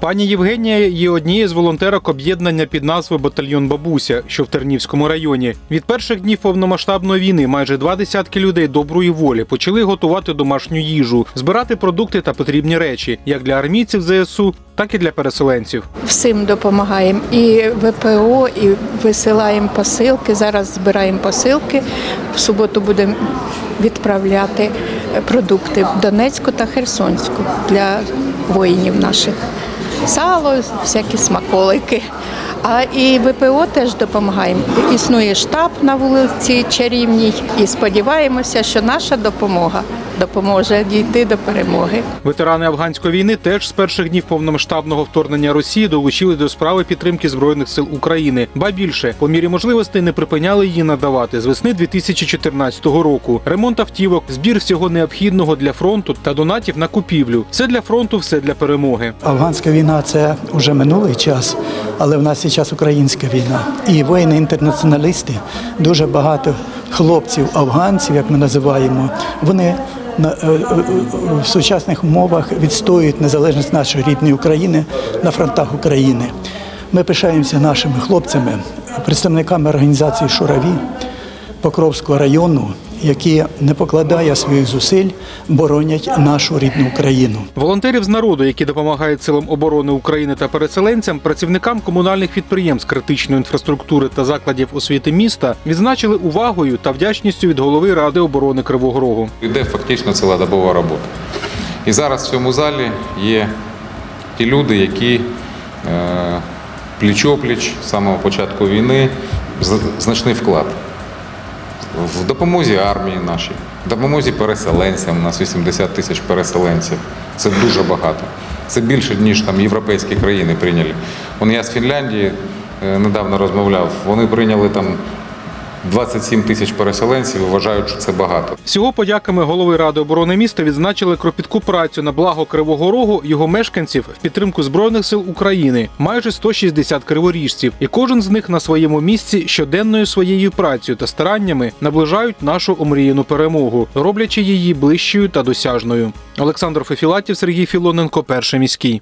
Пані Євгенія є однією з волонтерок об'єднання під назвою Батальйон Бабуся, що в Тернівському районі. Від перших днів повномасштабної війни майже два десятки людей доброї волі почали готувати домашню їжу, збирати продукти та потрібні речі як для армійців ЗСУ, так і для переселенців. Всім допомагаємо і ВПО, і висилаємо посилки. Зараз збираємо посилки. В суботу будемо відправляти продукти в Донецьку та Херсонську для воїнів наших. Сало, всякі смаколики. А і ВПО теж допомагаємо. Існує штаб на вулиці Чарівній, і сподіваємося, що наша допомога допоможе дійти до перемоги. Ветерани афганської війни теж з перших днів повномасштабного вторгнення Росії долучили до справи підтримки збройних сил України. Ба більше по мірі можливостей не припиняли її надавати з весни 2014 року. Ремонт автівок, збір всього необхідного для фронту та донатів на купівлю. Все для фронту, все для перемоги. Афганська війна це вже минулий час, але в нас і час українська війна. І воїни-інтернаціоналісти, дуже багато хлопців, афганців, як ми називаємо, вони на, е, е, в сучасних умовах відстоюють незалежність нашої рідної України на фронтах України. Ми пишаємося нашими хлопцями, представниками організації Шураві Покровського району, які не покладає своїх зусиль, боронять нашу рідну Україну. Волонтерів з народу, які допомагають силам оборони України та переселенцям, працівникам комунальних підприємств критичної інфраструктури та закладів освіти міста відзначили увагою та вдячністю від голови ради оборони Кривого Рогу. Йде фактично цілодобова робота. І зараз в цьому залі є ті люди, які е, пліч-опліч з самого початку війни значний вклад в допомозі армії нашій, в допомозі переселенцям. У нас 80 тисяч переселенців. Це дуже багато. Це більше, ніж там європейські країни прийняли. Вон я з Фінляндії е, недавно розмовляв. Вони прийняли там 27 тисяч переселенців вважають, що це багато. Всього подяками голови ради оборони міста відзначили кропітку працю на благо Кривого Рогу його мешканців в підтримку збройних сил України, майже 160 криворіжців, і кожен з них на своєму місці щоденною своєю працею та стараннями наближають нашу омріяну перемогу, роблячи її ближчою та досяжною. Олександр Фефілатів, Сергій Філоненко, перший міський.